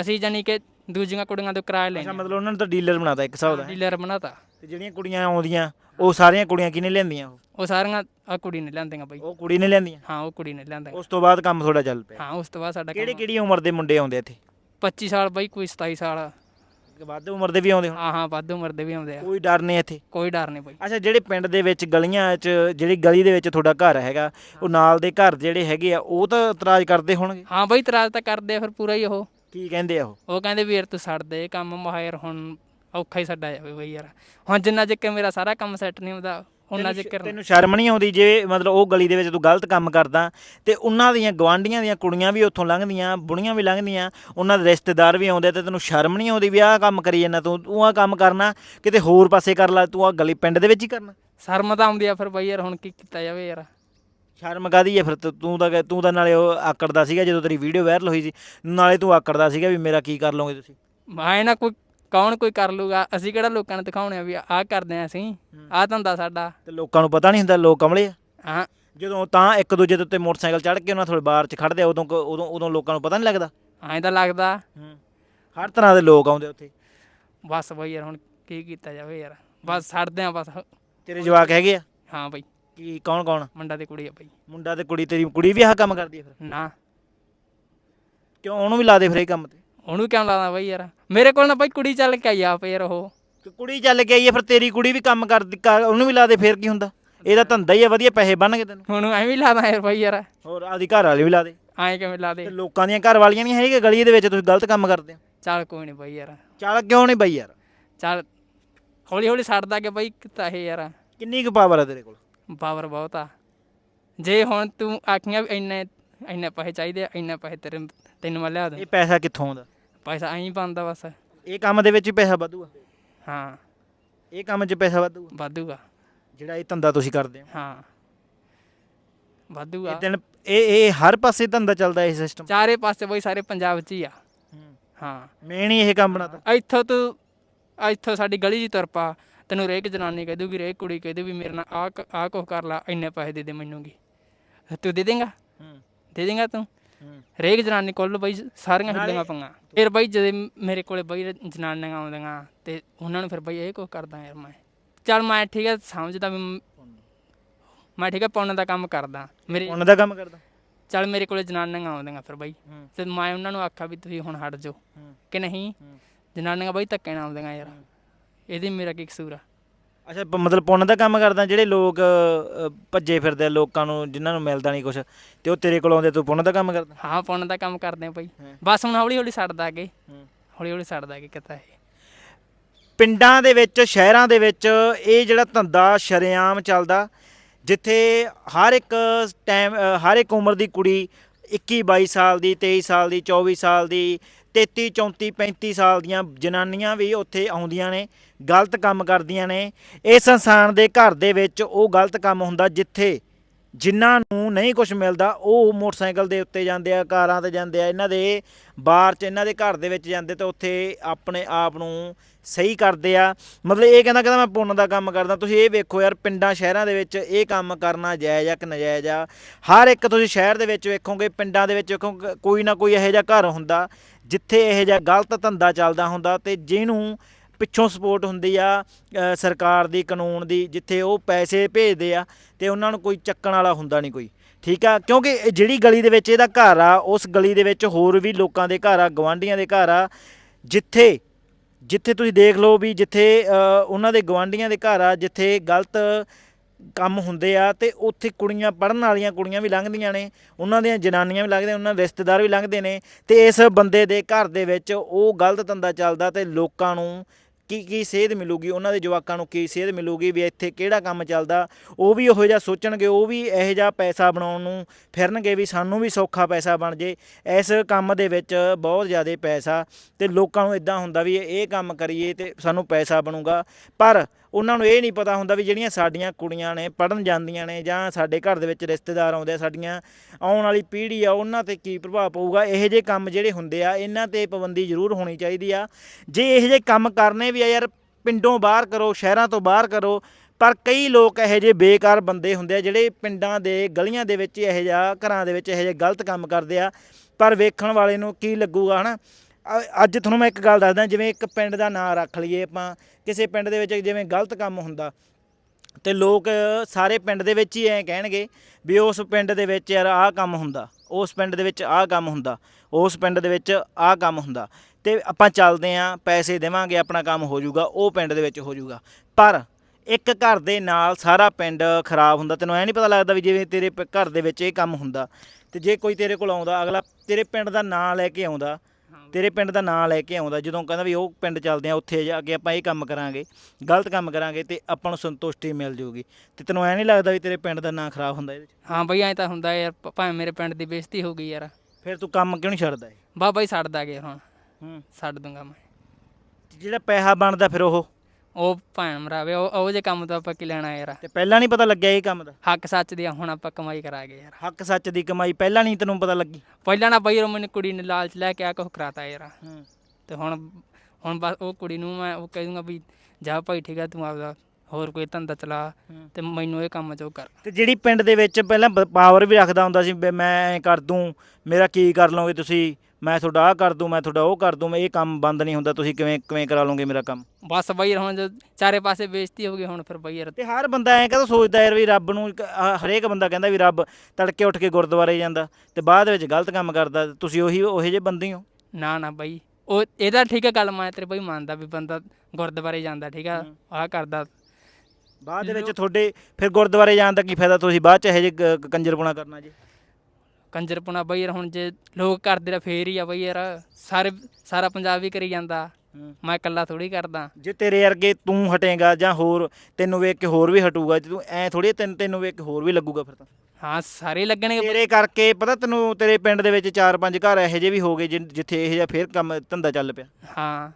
ਅਸੀਂ ਜਾਨੀ ਕਿ ਦੂਜੀਆਂ ਕੁੜੀਆਂ ਤੋਂ ਕਿਰਾਇਆ ਅੱਛਾ ਲੈਨੇ ਮਤਲਬ ਉਹਨਾਂ ਨੇ ਤਾਂ ਡੀਲਰ ਬਣਾਤਾ ਇੱਕ ਹਿਸਾਬ ਦਾ ਡੀਲਰ ਬਣਾਤਾ। ਤੇ ਜਿਹੜੀਆਂ ਕੁੜੀਆਂ ਆਉਂਦੀਆਂ ਉਹ ਸਾਰੀਆਂ ਕੁੜੀਆਂ ਕਿਹਨੇ ਲੈਂਦੀਆਂ ਉਹ? ਉਹ ਸਾਰੀਆਂ ਆ ਕੁੜੀ ਨੇ ਲਿਆਂਦੀਆਂ ਬਈ। ਉਹ ਕੁੜੀ ਨੇ ਲੈਂਦੀਆਂ ਹਾਂ ਉਹ ਕੁੜੀ ਨੇ ਲਿਆਂਦੀਆਂ। ਉਸ ਤੋਂ ਬਾਅਦ ਕੰਮ ਥੋੜਾ ਚੱਲ ਪਿਆ? ਹਾਂ ਉਸ ਤੋਂ ਬਾਅਦ ਸਾਡਾ ਕਿਹੜੀ ਕੰਮ ਕਿਹੜੀ ਉਮਰ ਦੇ ਮੁੰਡੇ ਆਉਂਦੇ ਇੱਥੇ? 25 ਸਾਲ ਬਈ ਕੋਈ 27 ਸਾਲ। ਵੱਧ ਉਮਰ ਦੇ ਵੀ ਆਉਂਦੇ ਹੁਣ। ਹਾਂ ਹਾਂ ਵੱਧ ਉਮਰ ਦੇ ਵੀ ਆਉਂਦੇ ਆ। ਕੋਈ ਡਰ ਨਹੀਂ ਇੱਥੇ? ਕੋਈ ਡਰ ਨਹੀਂ ਬਈ। ਅੱਛਾ ਜਿਹੜੇ ਪਿੰਡ ਦੇ ਵਿੱਚ ਗਲੀਆਂ 'ਚ ਜਿਹੜੀ ਗਲੀ ਦੇ ਵਿੱਚ ਤੁਹਾਡਾ ਘਰ ਹੈਗਾ ਉਹ ਨਾਲ ਦੇ ਘਰ ਜਿਹੜੇ ਹੈਗੇ ਆ ਉਹ ਤਾਂ ਇਤਰਾਜ਼ ਕਰਦੇ ਹੋਣਗੇ? ਹਾਂ ਬਈ ਇਤਰਾਜ਼ ਤਾਂ ਕਰਦੇ ਆ ਫਿਰ ਪੂਰਾ ਹੀ ਉਹ। ਕੀ ਕਹਿੰਦੇ ਆ ਉਹ? ਉਹ ਕਹਿੰਦੇ ਵੀ ਯਾਰ ਤੂੰ ਛੱਡ ਦੇ ਇਹ ਕੰਮ ਮਾਹਿਰ ਹੁਣ ਔਖਾ ਹੀ ਛੱਡਿਆ ਜਾਵੇ ਬਈ ਯਾਰ। ਹੁਣ ਜਿੰਨਾ ਚਿਰ ਮੇਰਾ ਸਾਰਾ ਕੰਮ ਸੈੱਟ ਨਹੀਂ ਹੁੰਦਾ ਉਹਨਾਂ ਚਿਰ ਤੈਨੂੰ ਸ਼ਰਮ ਨਹੀਂ ਆਉਂਦੀ ਜੇ ਮਤਲਬ ਉਹ ਗਲੀ ਦੇ ਵਿੱਚ ਤੂੰ ਗਲਤ ਕੰਮ ਕਰਦਾ ਤੇ ਉਹਨਾਂ ਦੀਆਂ ਗਵਾਂਢੀਆਂ ਦੀਆਂ ਕੁੜੀਆਂ ਵੀ ਉੱਥੋਂ ਲੰਘਦੀਆਂ ਬੁੜੀਆਂ ਵੀ ਲੰਘਦੀਆਂ ਉਹਨਾਂ ਦੇ ਰਿਸ਼ਤੇਦਾਰ ਵੀ ਆਉਂਦੇ ਤੇ ਤੈਨੂੰ ਸ਼ਰਮ ਨਹੀਂ ਆਉਂਦੀ ਵੀ ਆਹ ਕੰਮ ਕਰੀ ਜਾਂਦਾ ਤੂੰ ਤੂੰ ਆਹ ਕੰਮ ਕਰਨਾ ਕਿਤੇ ਹੋਰ ਪਾਸੇ ਕਰ ਲੈ ਤੂੰ ਆਹ ਗਲੀ ਪਿੰਡ ਦੇ ਵਿੱਚ ਹੀ ਕਰਨਾ। ਸ਼ਰਮ ਤਾਂ ਆਉਂਦੀ ਆ ਫਿਰ ਬਈ ਯਾਰ ਹੁਣ ਕੀ ਕੀਤਾ ਜਾਵੇ ਯਾਰ। ਸ਼ਰਮ ਕਾਦੀ ਹੈ ਫਿਰ ਤੂੰ- ਤੂੰ ਤਾਂ ਕਹਿ- ਤੂੰ ਤਾਂ ਨਾਲੇ ਉਹ ਆਕੜਦਾ ਸੀਗਾ ਜਦੋਂ ਤੇਰੀ ਵੀਡੀਓ ਵਾਇਰਲ ਹੋਈ ਸੀ ਨਾਲੇ ਤੂੰ ਆਕੜਦਾ ਸੀਗਾ ਵੀ ਮੇਰਾ ਕੀ ਕਰ ਲਓਗੇ ਤੁਸੀਂ। ਮੈਂ ਨਾ ਕੋਈ ਕੌਣ ਕੋਈ ਕਰ ਲੂਗਾ? ਅਸੀਂ ਕਿਹੜਾ ਲੋਕਾਂ ਨੂੰ ਦਿਖਾਉਣੇ ਆ ਵੀ ਆਹ ਕਰਦੇ ਆ ਅਸੀਂ। ਆਹ ਧੰਦਾ ਸਾਡਾ। ਤੇ ਲੋਕਾਂ ਨੂੰ ਪਤਾ ਨਹੀਂ ਹੁੰਦਾ ਲੋਕ ਕਮਲੇ ਆ। ਹਾਂ। ਜਦੋਂ ਤਾਂ ਇੱਕ ਦੂਜੇ ਦੇ ਉੱਤੇ ਮੋਟਰਸਾਈਕਲ ਚੜ੍ਹ ਕੇ ਉਹਨਾਂ ਥੋੜੇ ਬਾਹਰ 'ਚ ਖੜਦੇ ਆ ਉਦੋਂ ਕ- ਉਦੋਂ ਉਦੋਂ ਲੋਕਾਂ ਨੂੰ ਪਤਾ ਨਹੀਂ ਲੱਗਦਾ। ਐਂ ਤਾਂ ਲੱਗਦਾ। ਹਰ ਤਰ੍ਹਾਂ ਦੇ ਲੋਕ ਆਉਂਦੇ ਉੱਥੇ। ਬਸ ਬਈ ਯਾਰ ਹੁਣ ਕੀ ਕੀਤਾ ਜਾਵੇ ਯਾਰ। ਬਸ ਛੱਡਦੇ ਆ ਬਸ। ਤੇਰੇ ਜਵਾਕ ਹੈਗੇ ਆ? ਹਾਂ ਬਈ। ਕੀ ਕੌਣ ਕੌਣ? ਮੁੰਡਾ ਤੇ ਕੁੜੀ ਆ ਬਈ। ਮੁੰਡਾ ਤੇ ਕੁੜੀ ਤੇਰੀ ਕੁੜੀ ਵੀ ਆਹ ਕੰਮ ਕਰਦੀ ਹੈ ਫਿਰ? ਨਾ। ਕਿਉਂ ਉਹਨੂੰ ਵੀ ਲਾ ਦੇ ਫਿਰ ਇਹ ਕੰਮ ਤੇ? ਉਹਨੂੰ ਕਿਉਂ ਲਾਦਾ ਬਈ ਯਾਰ? ਮੇਰੇ ਕੋਲ ਨਾ ਬਈ ਕੁੜੀ ਚੱਲ ਕੇ ਆਈ ਆਪ ਯਾਰ ਉਹ। ਤੇ ਕੁੜੀ ਚੱਲ ਕੇ ਆਈ ਹੈ ਫਿਰ ਤੇਰੀ ਕੁੜੀ ਵੀ ਕੰਮ ਕਰਦੀ ਕਰ- ਉਹਨੂੰ ਵੀ ਲਾ ਦੇ ਫਿਰ ਕੀ ਹੁੰਦਾ? ਇਹਦਾ ਧੰਦਾ ਹੀ ਆ ਵਧੀਆ ਪੈਸੇ ਬਣਨਗੇ ਤੈਨੂੰ। ਹੁਣ ਐਵੇਂ ਲਾਦਾ ਯਾਰ ਬਈ ਯਾਰ। ਹੋਰ ਆਦੀ ਘਰ ਵਾਲੇ ਵੀ ਲਾ ਦੇ ਐਂ ਕਿਵੇਂ ਲਾ ਦੇ ਲੋਕਾਂ ਦੀਆਂ ਘਰ ਵਾਲੀਆਂ ਨਹੀਂ ਹੈਗੇ ਗਲੀ ਦੇ ਵਿੱਚ ਤੁਸੀਂ ਗਲਤ ਕੰਮ ਕਰਦੇ ਹੋ। ਚੱਲ ਕੋਈ ਨਹੀਂ ਬਈ ਯਾਰ। ਚੱਲ ਕਿਉਂ ਨਹੀਂ ਬਈ ਯਾਰ? ਚੱਲ ਹੌਲੀ ਹੌਲੀ ਛੱਡਦਾ ਕਿ ਬਈ ਕਿਤਾ ਇਹ ਯਾਰ। ਕਿੰਨੀ ਕੁ ਪਾਵਰ ਹੈ ਤੇਰੇ ਕੋਲ? ਪਾਵਰ ਬਹੁਤ ਆ। ਜੇ ਹੁਣ ਤੂੰ ਆਖੀਆਂ ਵੀ ਇੰਨੇ ਇੰਨੇ ਪੈਸੇ ਚਾਹੀਦੇ ਆ ਇੰਨੇ ਪੈਸੇ ਤੇਰੇ ਤੈਨੂੰ ਮੈਂ ਲਿਆ ਦੂੰ ਇਹ ਪੈਸਾ ਕਿੱਥੋਂ ਆਉਂਦਾ? ਪੈਸਾ ਐਂ ਹੀ ਪਾਉਂਦਾ ਬਸ। ਇਹ ਕੰਮ ਦੇ ਵਿੱਚ ਹੀ ਪੈਸਾ ਵਧੂਗਾ ਹਾਂ। ਇਹ ਕੰਮ 'ਚ ਪੈਸਾ ਵਧੂਗਾ ਵਾਧੂਗਾ। ਜਿਹੜਾ ਇਹ ਧੰਦਾ ਤੁਸੀਂ ਕਰਦੇ ਹੋ? ਹਾਂ। ਵਾਧੂਗਾ ਇਹ ਦਿਨ ਇਹ ਇਹ ਹਰ ਪਾਸੇ ਧੰਦਾ ਚੱਲਦਾ ਇਹ ਸਿਸਟਮ ਚਾਰੇ ਪਾਸੇ ਬਈ ਸਾਰੇ ਪੰਜਾਬ 'ਚ ਹੀ ਆ। ਹਾਂ। ਮੇਨ ਹੀ ਇਹ ਕੰਮ ਬਣਾਤਾ? ਇੱਥੋਂ ਤੂੰ ਇੱਥੋਂ ਸਾਡੀ ਗਲੀ 'ਚ ਤੁਰ ਪਾ। ਤੈਨੂੰ ਰੇਕ ਜਨਾਨੀ ਕਹਿ ਦੂਗੀ ਰੇਕ ਕੁੜੀ ਕਹਿ ਦੂ ਵੀ ਮੇਰੇ ਨਾਲ ਆ ਆ ਕੁਛ ਕਰ ਲਾ ਇੰਨੇ ਪੈਸੇ ਦੇ ਦੇ ਮੈਨੂੰਗੀ ਤੂੰ ਦੇ ਦੇਂਗਾ? ਦੇ ਦੇਂਗਾ ਤੂੰ? ਰੇਕ ਜਨਾਨੀ ਕੋਲ ਬਈ ਸਾਰੀਆਂ ਹਿੱਲੀਆਂ ਪੰਗਾ ਫਿਰ ਬਈ ਜਦੋਂ ਮੇਰੇ ਕੋਲੇ ਬਈ ਜਨਾਨੀਆਂ ਆਉਂਦੀਆਂ ਤੇ ਉਹਨਾਂ ਨੂੰ ਫਿਰ ਬਈ ਇਹ ਕੁਛ ਕਰਦਾ ਯਾਰ ਮੈਂ। ਚੱਲ ਮੈਂ ਠੀਕ ਹੈ ਸਮਝਦਾ ਵੀ ਮ- ਠੀਕ ਹੈ ਪੁੰਨ ਦਾ ਕੰਮ ਕਰਦਾ। ਮੇਰੇ ਉਹਨਾਂ ਦਾ ਕੰਮ ਕਰਦਾ। ਚੱਲ ਮੇਰੇ ਕੋਲੇ ਜਨਾਨੀਆਂ ਆਉਂਦੀਆਂ ਫਿਰ ਬਈ। ਤੇ ਮੈਂ ਉਹਨਾਂ ਨੂੰ ਆਖਿਆ ਵੀ ਤੁਸੀਂ ਹੁਣ ਹਟ ਜਾਓ। ਕਿ ਨਹੀਂ? ਜਨਾਨੀਆਂ ਬਈ ਧੱਕੇ ਨਾਲ ਆਉਂਦੀਆਂ ਯਾਰ। ਇਹਦੀ ਮੇਰਾ ਕੀ ਕਸੂਰ ਆ? ਅੱਛਾ ਪ- ਮਤਲਬ ਪੁੰਨ ਦਾ ਕੰਮ ਕਰਦਾ ਜਿਹੜੇ ਲੋਕ ਅ, ਭੱਜੇ ਫਿਰਦੇ ਆ ਲੋਕਾਂ ਨੂੰ ਜਿਨ੍ਹਾਂ ਨੂੰ ਮਿਲਦਾ ਨਹੀਂ ਕੁਝ ਤੇ ਉਹ ਤੇਰੇ ਕੋਲ ਆਉਂਦੇ ਤੂੰ ਪੁੰਨ ਦਾ ਕੰਮ ਕਰਦਾ? ਹਾਂ ਪੁੰਨ ਦਾ ਕੰਮ ਕਰਦੇ ਆ ਹਾਂ। ਬਸ ਹੁਣ ਹੌਲੀ ਹੌਲੀ ਛੱਡਦਾ ਅੱਗੇ। ਹੌਲੀ ਹੌਲੀ ਛੱਡਦਾ ਅੱਗੇ ਕਿਤਾ ਇਹ। ਪਿੰਡਾਂ ਦੇ ਵਿੱਚ ਸ਼ਹਿਰਾਂ ਦੇ ਵਿੱਚ ਇਹ ਜਿਹੜਾ ਧੰਦਾ ਸ਼ਰੇਆਮ ਚੱਲਦਾ ਜਿੱਥੇ ਹਰ ਇੱਕ ਟਾਈਮ ਅ, ਹਰ ਇੱਕ ਉਮਰ ਦੀ ਕੁੜੀ 21 22 ਸਾਲ ਦੀ 23 ਸਾਲ ਦੀ 24 ਸਾਲ ਦੀ 33 34 35 ਸਾਲ ਦੀਆਂ ਜਨਾਨੀਆਂ ਵੀ ਉੱਥੇ ਆਉਂਦੀਆਂ ਨੇ, ਗਲਤ ਕੰਮ ਕਰਦੀਆਂ ਨੇ। ਇਸ ਇਨਸਾਨ ਦੇ ਘਰ ਦੇ ਵਿੱਚ ਉਹ ਗਲਤ ਕੰਮ ਹੁੰਦਾ ਜਿੱਥੇ ਜਿਨ੍ਹਾਂ ਨੂੰ ਨਹੀਂ ਕੁਝ ਮਿਲਦਾ, ਉਹ ਮੋਟਰਸਾਈਕਲ ਦੇ ਉੱਤੇ ਜਾਂਦੇ ਆ, ਕਾਰਾਂ ਤੇ ਜਾਂਦੇ ਆ, ਇਹਨਾਂ ਦੇ ਬਾਹਰ ਚ, ਇਹਨਾਂ ਦੇ ਘਰ ਦੇ ਵਿੱਚ ਜਾਂਦੇ ਤੇ ਉੱਥੇ ਆਪਣੇ ਆਪ ਨੂੰ ਸਹੀ ਕਰਦੇ ਆ। ਮਤਲਬ ਇਹ ਕਹਿੰਦਾ ਕਹਿੰਦਾ ਮੈਂ ਪੁੰਨ ਦਾ ਕੰਮ ਕਰਦਾ। ਤੁਸੀਂ ਇਹ ਵੇਖੋ ਯਾਰ, ਪਿੰਡਾਂ, ਸ਼ਹਿਰਾਂ ਦੇ ਵਿੱਚ ਇਹ ਕੰਮ ਕਰਨਾ ਜਾਇਜ਼ ਆ ਕਿ ਨਜਾਇਜ਼ ਆ? ਹਰ ਇੱਕ ਤੁਸੀਂ ਸ਼ਹਿਰ ਦੇ ਵਿੱਚ ਵੇਖੋਗੇ, ਪਿੰਡਾਂ ਦੇ ਵਿੱਚ ਵੇਖੋਗੇ ਕੋਈ ਨਾ ਕੋਈ ਇਹੋ ਜਿਹਾ ਘਰ ਹੁੰਦਾ, ਜਿੱਥੇ ਇਹੋ ਜਿਹਾ ਗਲਤ ਧੰਦਾ ਚੱਲਦਾ ਹੁੰਦਾ ਤੇ ਜਿਹਨੂੰ ਪਿੱਛੋਂ ਸਪੋਰਟ ਹੁੰਦੀ ਆ ਸਰਕਾਰ ਦੀ, ਕਾਨੂੰਨ ਦੀ, ਜਿੱਥੇ ਉਹ ਪੈਸੇ ਭੇਜਦੇ ਆ ਤੇ ਉਹਨਾਂ ਨੂੰ ਕੋਈ ਚੱਕਣ ਵਾਲਾ ਹੁੰਦਾ ਨਹੀਂ ਕੋਈ। ਠੀਕ ਆ? ਕਿਉਂਕਿ ਜਿਹੜੀ ਗਲੀ ਦੇ ਵਿੱਚ ਇਹਦਾ ਘਰ ਆ, ਉਸ ਗਲੀ ਦੇ ਵਿੱਚ ਹੋਰ ਵੀ ਲੋਕਾਂ ਦੇ ਘਰ ਆ ਗਵਾਂਢੀਆਂ ਦੇ ਘਰ ਆ, ਜਿੱਥੇ ਜਿੱਥੇ ਤੁਸੀਂ ਦੇਖ ਲਓ ਵੀ ਜਿੱਥੇ ਉਹਨਾਂ ਦੇ ਗਵਾਂਢੀਆਂ ਦੇ ਘਰ ਆ, ਜਿੱਥੇ ਗਲਤ ਕੰਮ ਹੁੰਦੇ ਆ ਤੇ ਉੱਥੇ ਕੁੜੀਆਂ ਪੜਨ ਵਾਲੀਆਂ ਕੁੜੀਆਂ ਵੀ ਲੰਘਦੀਆਂ ਨੇ, ਉਹਨਾਂ ਦੀਆਂ ਜਨਾਨੀਆਂ ਵੀ ਲੰਘਦੀਆਂ, ਉਹਨਾਂ ਦੇ ਰਿਸ਼ਤੇਦਾਰ ਵੀ ਲੰਘਦੇ ਨੇ ਤੇ ਇਸ ਬੰਦੇ ਦੇ ਘਰ ਦੇ ਵਿੱਚ ਉਹ ਗਲਤ ਧੰਦਾ ਚੱਲਦਾ ਤੇ ਲੋਕਾਂ ਨੂੰ ਕੀ ਕੀ ਸੇਧ ਮਿਲੂਗੀ, ਉਹਨਾਂ ਦੇ ਜਵਾਕਾਂ ਨੂੰ ਕੀ ਸੇਧ ਮਿਲੂਗੀ ਵੀ ਇੱਥੇ ਕਿਹੜਾ ਕੰਮ ਚੱਲਦਾ, ਉਹ ਵੀ ਉਹੋ ਜਿਹਾ ਸੋਚਣਗੇ, ਉਹ ਵੀ ਇਹੋ ਜਿਹਾ ਪੈਸਾ ਬਣਾਉਣ ਨੂੰ ਫਿਰਨਗੇ ਵੀ ਸਾਨੂੰ ਵੀ ਸੌਖਾ ਪੈਸਾ ਬਣ ਜੇ। ਇਸ ਕੰਮ ਦੇ ਵਿੱਚ ਬਹੁਤ ਜ਼ਿਆਦਾ ਪੈਸਾ ਤੇ ਲੋਕਾਂ ਨੂੰ ਇਦਾਂ ਹੁੰਦਾ ਵੀ ਇਹ ਕੰਮ ਕਰੀਏ ਤੇ ਸਾਨੂੰ ਪੈਸਾ ਬਣੂਗਾ। ਪਰ ਉਹਨਾਂ ਨੂੰ ਇਹ ਨਹੀਂ ਪਤਾ ਹੁੰਦਾ ਵੀ ਜਿਹੜੀਆਂ ਸਾਡੀਆਂ ਕੁੜੀਆਂ ਨੇ ਪੜਨ ਜਾਂਦੀਆਂ ਨੇ ਜਾਂ ਸਾਡੇ ਘਰ ਦੇ ਵਿੱਚ ਰਿਸ਼ਤੇਦਾਰ ਆਉਂਦੇ ਆ, ਸਾਡੀਆਂ ਆਉਣ ਵਾਲੀ ਪੀੜ੍ਹੀ ਆ, ਉਹਨਾਂ ਤੇ ਕੀ ਪ੍ਰਭਾਵ ਪਊਗਾ? ਇਹੋ ਜਿਹੇ ਕੰਮ ਜਿਹੜੇ ਹੁੰਦੇ ਆ, ਇਹਨਾਂ ਤੇ ਪਾਬੰਦੀ ਜ਼ਰੂਰ ਹੋਣੀ ਚਾਹੀਦੀ ਆ। ਜੇ ਇਹੋ ਜਿਹੇ ਕੰਮ ਕਰਨੇ ਵੀ ਆ ਯਾਰ, ਪਿੰਡੋਂ ਬਾਹਰ ਕਰੋ, ਸ਼ਹਿਰਾਂ ਤੋਂ ਬਾਹਰ ਕਰੋ, ਪਰ ਕਈ ਲੋਕ ਇਹੋ ਜਿਹੇ ਬੇਕਾਰ ਬੰਦੇ ਹੁੰਦੇ ਆ, ਜਿਹੜੇ ਪਿੰਡਾਂ ਦੇ ਗਲੀਆਂ ਦੇ ਵਿੱਚ ਇਹੋ ਜਿਹਾ, ਘਰਾਂ ਦੇ ਵਿੱਚ ਇਹੋ ਜਿਹੇ ਗਲਤ ਕੰਮ ਕਰਦੇ ਆ, ਪਰ ਵੇਖਣ ਵਾਲੇ ਨੂੰ ਕੀ ਲੱਗੂਗਾ, ਹਨਾ? ਅ- ਅੱਜ ਤੁਹਾਨੂੰ ਮੈਂ ਇੱਕ ਗੱਲ ਦੱਸਦਾ, ਜਿਵੇਂ ਇੱਕ ਪਿੰਡ ਦਾ ਨਾਂ ਰੱਖ ਲਈਏ ਆਪਾਂ, ਕਿਸੇ ਪਿੰਡ ਦੇ ਵਿੱਚ ਜਿਵੇਂ ਗਲਤ ਕੰਮ ਹੁੰਦਾ, ਤੇ ਲੋਕ ਸਾਰੇ ਪਿੰਡ ਦੇ ਵਿੱਚ ਹੀ ਐਂ ਕਹਿਣਗੇ ਵੀ ਉਸ ਪਿੰਡ ਦੇ ਵਿੱਚ ਯਾਰ ਆਹ ਕੰਮ ਹੁੰਦਾ, ਉਸ ਪਿੰਡ ਦੇ ਵਿੱਚ ਆਹ ਕੰਮ ਹੁੰਦਾ, ਉਸ ਪਿੰਡ ਦੇ ਵਿੱਚ ਆਹ ਕੰਮ ਹੁੰਦਾ, ਤੇ ਆਪਾਂ ਚੱਲਦੇ ਆਂ, ਪੈਸੇ ਦੇਵਾਂਗੇ, ਆਪਣਾ ਕੰਮ ਹੋ ਜਾਊਗਾ, ਉਹ ਪਿੰਡ ਦੇ ਵਿੱਚ ਹੋ ਜਾਊਗਾ। ਪਰ ਇੱਕ ਘਰ ਦੇ ਨਾਲ ਸਾਰਾ ਪਿੰਡ ਖਰਾਬ ਹੁੰਦਾ, ਤੈਨੂੰ ਐ ਨਹੀਂ ਪਤਾ ਲੱਗਦਾ ਵੀ ਜਿਵੇਂ ਤੇਰੇ ਪ- ਘਰ ਦੇ ਵਿੱਚ ਇਹ ਕੰਮ ਹੁੰਦਾ, ਤੇ ਜੇ ਕੋਈ ਤੇਰੇ ਕੋਲ ਆਉਂਦਾ, ਅਗਲਾ ਤੇਰੇ ਪਿੰਡ ਦਾ ਨਾਂ ਲੈ ਕੇ ਆਉਂਦਾ ਤੇਰੇ ਪਿੰਡ ਦਾ ਨਾਂ ਲੈ ਕੇ ਆਉਂਦਾ ਜਦੋਂ ਕਹਿੰਦਾ ਵੀ ਉਹ ਪਿੰਡ ਚੱਲਦੇ ਆ ਉੱਥੇ ਜਾ ਕੇ ਆਪਾਂ ਇਹ ਕੰਮ ਕਰਾਂਗੇ ਗਲਤ ਕੰਮ ਕਰਾਂਗੇ ਤੇ ਆਪਾਂ ਨੂੰ ਸੰਤੁਸ਼ਟੀ ਮਿਲ ਜੂਗੀ। ਤੇ ਤੈਨੂੰ ਐ ਨਹੀਂ ਲੱਗਦਾ ਵੀ ਤੇਰੇ ਪਿੰਡ ਦਾ ਨਾਂ ਖਰਾਬ ਹੁੰਦਾ ਇਹਦੇ ਵਿੱਚ ਹਾਂ ਬਈ ਐਂ ਤਾਂ ਹੁੰਦਾ ਯਾਰ ਭ- ਭਾਵੇਂ ਮੇਰੇ ਪਿੰਡ ਦੀ ਬੇਇੱਜ਼ਤੀ ਹੋ ਗਈ ਯਾਰ। ਫਿਰ ਤੂੰ ਕੰਮ ਕਿਉਂ ਨਹੀਂ ਛੱਡਦਾ ਇਹ? ਬਾਬਾ ਹੀ ਛੱਡਦਾ ਗਿਆ ਹੁਣ। ਹੂੰ। ਛੱਡ ਦੂੰਗਾ ਮੈਂ। ਜਿਹੜਾ ਪੈਸਾ ਬਣਦਾ ਫਿਰ ਉਹ? ਉਹ ਭੈਣ ਮਰਾਵੇ ਉਹ ਉਹ ਜੇ ਕੰਮ ਤੋਂ ਆਪਾਂ ਕੀ ਲੈਣਾ ਯਾਰ। ਤੇ ਪਹਿਲਾਂ ਨਹੀਂ ਪਤਾ ਲੱਗਿਆ ਇਹ ਕੰਮ ਦਾ? ਹੱਕ ਸੱਚ ਦੀ ਹੁਣ ਆਪਾਂ ਕਮਾਈ ਕਰਾਂਗੇ ਯਾਰ। ਹੱਕ ਸੱਚ ਦੀ ਕਮਾਈ ਪਹਿਲਾਂ ਨਹੀਂ ਤੈਨੂੰ ਪਤਾ ਲੱਗੀ? ਪਹਿਲਾਂ ਨਾ ਬਈ ਮੈਨੂੰ ਕੁੜੀ ਨੇ ਲਾਲਚ ਲੈ ਕੇ ਆ ਕੁਛ ਕਰਾਤਾ ਯਾਰ। ਹੂੰ। ਤੇ ਹੁਣ ਹੁਣ ਬਸ ਉਹ ਕੁੜੀ ਨੂੰ ਮੈਂ ਉਹ ਕਹਿ ਦੂੰਗਾ ਵੀ ਜਾ ਭਾਈ ਠੀਕ ਆ ਤੂੰ ਆਪਦਾ ਹੋਰ ਕੋਈ ਧੰਦਾ ਚਲਾ ਹੂੰ। ਤੇ ਮੈਨੂੰ ਇਹ ਕੰਮ ਚੋ ਕਰ। ਤੇ ਜਿਹੜੀ ਪਿੰਡ ਦੇ ਵਿੱਚ ਪਹਿਲਾਂ ਪਾਵਰ ਵੀ ਰੱਖਦਾ ਹੁੰਦਾ ਸੀ ਵੀ ਮੈਂ ਐਂ ਕਰ ਦੂੰ ਮੇਰਾ ਕੀ ਕਰ ਲਓਗੇ ਤੁਸੀਂ? ਮੈਂ ਤੁਹਾਡਾ ਆਹ ਕਰ ਦੂੰ ਮੈਂ ਤੁਹਾਡਾ ਉਹ ਕਰ ਦੂੰ ਮੈਂ ਇਹ ਕੰਮ ਬੰਦ ਨਹੀਂ ਹੁੰਦਾ ਤੁਸੀਂ ਕਿਵੇਂ ਕਿਵੇਂ ਕਰਾ ਲਓਗੇ ਮੇਰਾ ਕੰਮ? ਬਸ ਬਈ ਹੁਣ ਜੋ ਚਾਰੇ ਪਾਸੇ ਬੇਇੱਜ਼ਤੀ ਹੋ ਗਈ ਹੁਣ ਫਿਰ ਬਈ ਯਾਰ ਤੇ ਹਰ ਬੰਦਾ ਐਂ ਕਦੋਂ ਸੋਚਦਾ ਯਾਰ ਵੀ ਰੱਬ ਨੂੰ ਇੱਕ- ਹਰੇਕ ਬੰਦਾ ਕਹਿੰਦਾ ਵੀ ਰੱਬ ਤੜਕੇ ਉੱਠ ਕੇ ਗੁਰਦੁਆਰੇ ਜਾਂਦਾ ਤੇ ਬਾਅਦ ਵਿੱਚ ਗਲਤ ਕੰਮ ਕਰਦਾ ਤੁਸੀਂ ਉਹੀ ਉਹੇ ਜਿਹੇ ਬੰਦੇ ਹੀ ਹੋ। ਨਾ ਨਾ ਬਈ ਉਹ ਇਹਦਾ ਠੀਕ ਹੈ ਗੱਲ ਮੈਂ ਤੇਰੇ ਬਈ ਮੰਨਦਾ ਵੀ ਬੰਦਾ ਗੁਰਦੁਆਰੇ ਜਾਂਦਾ ਠੀਕ ਆ ਆਹ ਕਰਦਾ। ਬਾਅਦ ਦੇ ਵਿੱਚ ਤੁਹਾਡੇ ਫਿਰ ਗੁਰਦੁਆਰੇ ਜਾਣ ਦਾ ਕੀ ਫਾਇਦਾ ਤੁਸੀਂ ਬਾਅਦ ਚ ਇਹੋ ਜਿਹੇ ਕ- ਕੰਜਰਪੁਣਾ ਕਰਨਾ ਜੀ। ਕੰਜਰਪੁਣਾ ਬਈ ਯਾਰ ਹੁਣ ਜੇ ਲੋਕ ਕਰਦੇ ਰਹੇ ਫੇਰ ਹੀ ਆ ਬਈ ਯਾਰ ਸਾਰੇ ਸਾਰਾ ਪੰਜਾਬ ਹੀ ਕਰੀ ਜਾਂਦਾ। ਮੈਂ ਇਕੱਲਾ ਥੋੜੀ ਕਰਦਾ। ਜੇ ਤੇਰੇ ਵਰਗੇ ਤੂੰ ਹਟੇਗਾ ਜਾਂ ਹੋਰ ਤੈਨੂੰ ਵੇਖ ਕੇ ਹੋਰ ਵੀ ਹਟੂਗਾ ਜੇ ਤੂੰ ਐ ਥੋੜੀ ਤੈਨੂੰ ਤੈਨੂੰ ਵੇਖ ਕੇ ਹੋਰ ਵੀ ਲੱਗੂਗਾ ਫਿਰ ਤਾਂ। ਹਾਂ ਸਾਰੇ ਲੱਗਣਗੇ। ਤੇਰੇ ਕਰਕੇ ਪਤਾ ਤੈਨੂੰ ਤੇਰੇ ਪਿੰਡ ਦੇ ਵਿੱਚ ਚਾਰ ਪੰਜ ਘਰ ਇਹੋ ਜਿਹੇ ਵੀ ਹੋ ਗਏ ਜਿ- ਜਿੱਥੇ ਇਹੋ ਜਿਹਾ ਫੇਰ ਕੰਮ ਧੰਦਾ ਚੱਲ ਪਿਆ। ਹਾਂ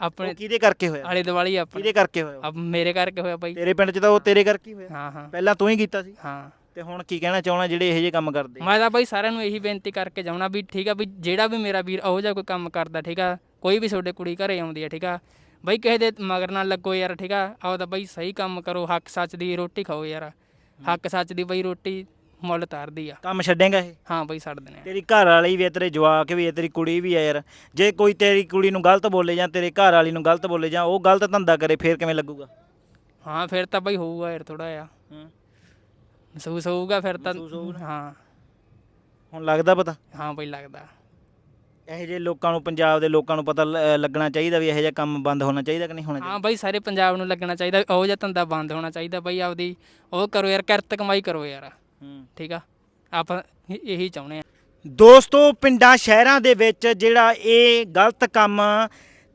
ਆਪਣੇ ਕਿਹਦੇ ਕਰਕੇ ਹੋਇਆ? ਆਲੇ ਦੁਆਲੇ ਆਪਣੇ। ਕਿਹਦੇ ਕਰਕੇ ਹੋਇਆ ਅਬ ਮੇਰੇ ਕਰਕੇ ਹੋਇਆ ਬਈ। ਤੇਰੇ ਪਿੰਡ 'ਚ ਤਾਂ ਉਹ ਤੇਰੇ ਕਰਕੇ ਹੀ ਹੋਇਆ। ਹਾਂ ਹਾਂ। ਪਹਿਲਾਂ ਤੂੰ ਹੀ ਕੀਤਾ ਸੀ। ਹਾਂ। ਤੇ ਹੁਣ ਕੀ ਕਹਿਣਾ ਚਾਹਣਾ ਜਿਹੜੇ ਇਹੋ ਜਿਹੇ ਕੰਮ ਕਰਦੇ? ਮੈਂ ਤਾਂ ਬਈ ਸਾਰਿਆਂ ਨੂੰ ਇਹੀ ਬੇਨਤੀ ਕਰਕੇ ਜਾਉਣਾ ਵੀ ਠੀਕ ਆ ਵੀ ਜਿਹੜਾ ਵੀ ਮੇਰਾ ਵੀਰ ਉਹੋ ਜਿਹਾ ਕੋਈ ਕੰਮ ਕਰਦਾ ਠੀਕ ਆ ਕੋਈ ਵੀ ਤੁਹਾਡੇ ਕੁੜੀ ਘਰੇ ਆਉਂਦੀ ਆ ਠੀਕ ਆ ਬਈ ਕਿਸੇ ਦੇ ਮਗਰ ਨਾਲ ਲੱਗੋ ਯਾਰ ਠੀਕ ਆ ਆਪਦਾ ਬਈ ਸਹੀ ਕੰਮ ਕਰੋ ਹੱਕ ਸੱਚ ਦੀ ਰੋਟੀ ਖਾਓ ਯਾਰ ਹੱਕ ਸੱਚ ਦੀ ਬਈ ਰੋਟੀ ਮੁੱਲ ਤਾਰਦੀ ਆ। ਕੰਮ ਛੱਡੇਗਾ ਇਹ? ਹਾਂ ਬਈ ਛੱਡ ਦਿੰਦੇ ਆ ਤੇਰੀ ਘਰ ਵਾਲੀ ਵੀ ਹੈ ਤੇਰੇ ਜਵਾਕ ਵੀ ਹੈ ਤੇਰੀ ਕੁੜੀ ਵੀ ਹੈ ਯਾਰ ਜੇ ਕੋਈ ਤੇਰੀ ਕੁੜੀ ਨੂੰ ਗਲਤ ਬੋਲੇ ਜਾਂ ਤੇਰੇ ਘਰ ਵਾਲੀ ਨੂੰ ਗਲਤ ਬੋਲੇ ਜਾਂ ਉਹ ਗਲਤ ਧੰਦਾ ਕਰੇ ਫੇਰ ਕਿਵੇਂ ਲੱਗੂਗਾ? ਹਾਂ ਫਿਰ ਤਾਂ ਬਈ ਹੋਊਗਾ ਯਾਰ ਥੋੜਾ ਜਿਹਾ। ਮਹਿਸੂਸ ਹੋਊਗਾ ਫਿਰ ਤਾਂ ਮਹਿਸੂਸ ਹੋਊਗਾ ਹਾਂ। ਹੁਣ ਲੱਗਦਾ ਪਤਾ? ਹਾਂ ਬਈ ਲੱਗਦਾ। ਇਹੋ ਜਿਹੇ ਲੋਕਾਂ ਨੂੰ ਪੰਜਾਬ ਦੇ ਲੋਕਾਂ ਨੂੰ ਪਤਾ ਲ- ਲੱਗਣਾ ਚਾਹੀਦਾ ਵੀ ਇਹੋ ਜਿਹਾ ਕੰਮ ਬੰਦ ਹੋਣਾ ਚਾਹੀਦਾ ਕਿ ਨਹੀਂ ਹੋਣਾ ਹਾਂ ਬਈ ਸਾਰੇ ਪੰਜਾਬ ਨੂੰ ਲੱਗਣਾ ਚਾਹੀਦਾ ਵੀ ਉਹ ਜਿਹਾ ਧੰਦਾ ਬੰਦ ਹੋਣਾ ਚਾਹੀਦਾ ਬਈ ਆਪਦੀ ਉਹ ਕਰੋ ਯਾਰ ਕਿਰਤ ਕਮਾਈ ਕਰੋ ਯਾਰ। ਹੂੰ। ਠੀਕ ਆ? ਆਪਾਂ ਇਹ- ਇਹੀ ਚਾਹੁੰਦੇ ਆ। ਦੋਸਤੋ ਪਿੰਡਾਂ ਸ਼ਹਿਰਾਂ ਦੇ ਵਿੱਚ ਜਿਹੜਾ ਇਹ ਗਲਤ ਕੰਮ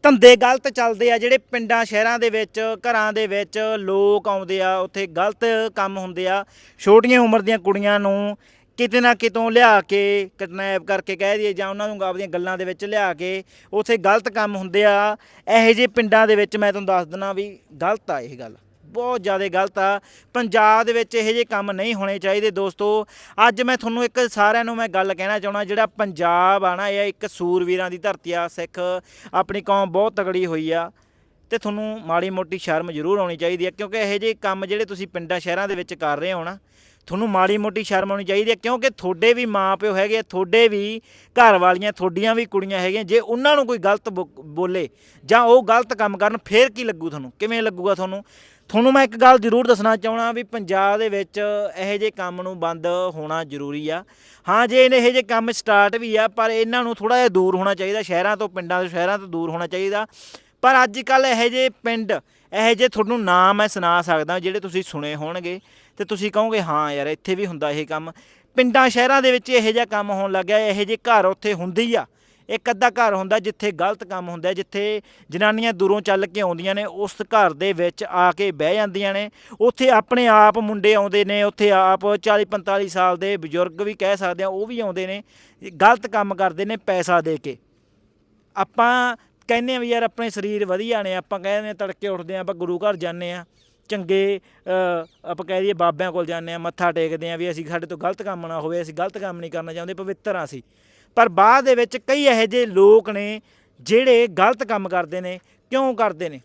ਧੰਦੇ ਗਲਤ ਚੱਲਦੇ ਆ ਜਿਹੜੇ ਪਿੰਡਾਂ, ਸ਼ਹਿਰਾਂ ਦੇ ਵਿੱਚ, ਘਰਾਂ ਦੇ ਵਿੱਚ ਲੋਕ ਆਉਂਦੇ ਆ, ਉੱਥੇ ਗਲਤ ਕੰਮ ਹੁੰਦੇ ਆ। ਛੋਟੀਆਂ ਉਮਰ ਦੀਆਂ ਕੁੜੀਆਂ ਨੂੰ ਕਿਤੇ ਨਾ ਕਿਤੋਂ ਲਿਆ ਕੇ ਕਿਡਨੈਪ ਕਰਕੇ ਕਹਿ ਦਈਏ ਜਾਂ ਉਹਨਾਂ ਨੂੰ ਆਪਦੀਆਂ ਗੱਲਾਂ ਦੇ ਵਿੱਚ ਲਿਆ ਕੇ ਉੱਥੇ ਗਲਤ ਕੰਮ ਹੁੰਦੇ ਆ। ਇਹੋ ਜਿਹੇ ਪਿੰਡਾਂ ਦੇ ਵਿੱਚ ਮੈਂ ਤੁਹਾਨੂੰ ਦੱਸ ਦਿੰਦਾ ਵੀ ਗਲਤ ਆ ਇਹ ਗੱਲ। ਬਹੁਤ ਜ਼ਿਆਦਾ ਗਲਤ ਆ। ਪੰਜਾਬ ਦੇ ਵਿੱਚ ਇਹੋ ਜਿਹੇ ਕੰਮ ਨਹੀਂ ਹੋਣੇ ਚਾਹੀਦੇ ਦੋਸਤੋ। ਅੱਜ ਮੈਂ ਤੁਹਾਨੂੰ ਇੱਕ ਸਾਰਿਆਂ ਨੂੰ ਮੈਂ ਗੱਲ ਕਹਿਣਾ ਚਾਹਣਾ ਜਿਹੜਾ ਪੰਜਾਬ ਆ ਨਾ ਇਹ ਇੱਕ ਸੂਰਵੀਰਾਂ ਦੀ ਧਰਤੀ ਆ ਸਿੱਖ ਆਪਣੀ ਕੌਮ ਬਹੁਤ ਤਗੜੀ ਹੋਈ ਆ। ਤੇ ਤੁਹਾਨੂੰ ਮਾੜੀ ਮੋਟੀ ਸ਼ਰਮ ਜ਼ਰੂਰ ਆਉਣੀ ਚਾਹੀਦੀ ਹੈ ਕਿਉਂਕਿ ਇਹੋ ਜਿਹੇ ਕੰਮ ਜਿਹੜੇ ਤੁਸੀਂ ਪਿੰਡਾਂ ਸ਼ਹਿਰਾਂ ਦੇ ਵਿੱਚ ਕਰ ਰਹੇ ਹੋ ਨਾ ਤੁਹਾਨੂੰ ਮਾੜੀ ਮੋਟੀ ਸ਼ਰਮ ਆਉਣੀ ਚਾਹੀਦੀ ਹੈ ਕਿਉਂਕਿ ਤੁਹਾਡੇ ਵੀ ਮਾਪਿਓ ਹੈਗੇ ਆ, ਤੁਹਾਡੇ ਵੀ ਘਰ ਵਾਲੀਆਂ ਤੁਹਾਡੀਆਂ ਵੀ ਕੁੜੀਆਂ ਹੈਗੀਆਂ ਜੇ ਉਹਨਾਂ ਨੂੰ ਕੋਈ ਗਲਤ ਬੋ- ਬੋਲੇ ਜਾਂ ਉਹ ਗਲਤ ਕੰਮ ਕਰਨ ਫੇਰ ਕੀ ਲੱਗੂ ਤੁਹਾਨੂੰ? ਕਿਵੇਂ ਲੱਗੂਗਾ ਤੁਹਾਨੂੰ? ਤੁਹਾਨੂੰ ਮੈਂ ਇੱਕ ਗੱਲ ਜ਼ਰੂਰ ਦੱਸਣਾ ਚਾਹਣਾ ਵੀ ਪੰਜਾਬ ਦੇ ਵਿੱਚ ਇਹੋ ਜਿਹੇ ਕੰਮ ਨੂੰ ਬੰਦ ਹੋਣਾ ਜ਼ਰੂਰੀ ਆ। ਹਾਂ, ਜੇ ਇਹਨੇ ਇਹੋ ਜਿਹੇ ਕੰਮ ਸਟਾਰਟ ਵੀ ਆ, ਪਰ ਇਹਨਾਂ ਨੂੰ ਥੋੜਾ ਜਿਹਾ ਦੂਰ ਹੋਣਾ ਚਾਹੀਦਾ, ਸ਼ਹਿਰਾਂ ਤੋਂ, ਪਿੰਡਾਂ ਤੋਂ, ਸ਼ਹਿਰਾਂ ਤੋਂ ਦੂਰ ਹੋਣਾ ਚਾਹੀਦਾ। ਪਰ ਅੱਜ ਕੱਲ ਇਹੋ ਜਿਹੇ ਪਿੰਡ, ਇਹੋ ਜਿਹੇ ਤੁਹਾਨੂੰ ਨਾਮ ਮੈਂ ਸੁਣਾ ਸਕਦਾ, ਜਿਹੜੇ ਤੁਸੀਂ ਸੁਣੇ ਹੋਣਗੇ। ਤੇ ਤੁਸੀਂ ਕਹੋਗੇ, ਹਾਂ ਯਾਰ, ਇੱਥੇ ਵੀ ਹੁੰਦਾ ਇਹ ਕੰਮ। ਪਿੰਡਾਂ, ਸ਼ਹਿਰਾਂ ਦੇ ਵਿੱਚ ਇਹੋ ਜਿਹਾ ਕੰਮ ਹੋਣ ਲੱਗਿਆ, ਇਹੋ ਜਿਹੇ ਘਰ ਉੱਥੇ ਹੁੰਦੇ ਹੀ ਆ। ਇੱਕ ਅੱਧਾ ਘਰ ਹੁੰਦਾ ਜਿੱਥੇ ਗਲਤ ਕੰਮ ਹੁੰਦਾ, ਜਿੱਥੇ ਜਨਾਨੀਆਂ ਦੂਰੋਂ ਚੱਲ ਕੇ ਆਉਂਦੀਆਂ ਨੇ, ਉਸ ਘਰ ਦੇ ਵਿੱਚ ਆ ਕੇ ਬਹਿ ਜਾਂਦੀਆਂ ਨੇ। ਉੱਥੇ ਆਪਣੇ ਆਪ ਮੁੰਡੇ ਆਉਂਦੇ ਨੇ, ਉੱਥੇ ਆਪ 40 45 ਸਾਲ ਦੇ ਬਜ਼ੁਰਗ ਵੀ ਕਹਿ ਸਕਦੇ ਆ, ਉਹ ਵੀ ਆਉਂਦੇ ਨੇ, ਗਲਤ ਕੰਮ ਕਰਦੇ ਨੇ ਪੈਸਾ ਦੇ ਕੇ। ਆਪਾਂ ਕਹਿੰਦੇ ਆ ਵੀ ਯਾਰ ਆਪਣੇ ਸਰੀਰ ਵਧੀਆ ਨੇ, ਆਪਾਂ ਕਹਿੰਦੇ ਆ ਤੜਕੇ ਉੱਠਦੇ ਆ, ਆਪਾਂ ਗੁਰੂ ਘਰ ਜਾਂਦੇ ਆ। ਚੰਗੇ ਆਪਾਂ ਕਹਿ ਦਈਏ ਬਾਬਿਆਂ ਕੋਲ ਜਾਂਦੇ ਆ, ਮੱਥਾ ਟੇਕਦੇ ਆ ਵੀ ਅਸੀਂ ਸਾਡੇ ਤੋਂ ਗਲਤ ਕੰਮ ਨਾ ਹੋਵੇ, ਅਸੀਂ ਗਲਤ ਕੰਮ ਨਹੀਂ ਕਰਨਾ ਚਾਹੁੰਦੇ, ਪਵਿੱਤਰ ਆ ਅਸੀਂ। ਪਰ ਬਾਅਦ ਦੇ ਵਿੱਚ ਕਈ ਇਹੋ ਜਿਹੇ ਲੋਕ ਨੇ ਜਿਹੜੇ ਗਲਤ ਕੰਮ ਕਰਦੇ ਨੇ, ਕਿਉਂ ਕਰਦੇ ਨੇ?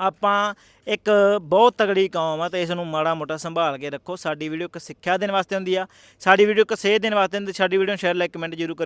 ਆਪਾਂ ਇੱਕ ਬਹੁਤ ਤਗੜੀ ਕੌਮ ਆ ਤੇ ਇਸ ਨੂੰ ਮਾੜਾ ਮੋਟਾ ਸੰਭਾਲ ਕੇ ਰੱਖੋ। ਸਾਡੀ ਵੀਡੀਓ ਇੱਕ ਸਿੱਖਿਆ ਦੇਣ ਵਾਸਤੇ ਹੁੰਦੀ ਆ। ਸਾਡੀ ਵੀਡੀਓ ਇੱਕ ਸੇਧ ਦੇਣ ਵਾਸਤੇ ਹੁੰਦੀ ਸਾਡੀ ਵੀਡੀਓ ਨੂੰ ਸ਼ੇਅਰ ਲਾਈਕ ਕਮੈਂਟ ਜ਼ਰੂਰ ਕਰੋ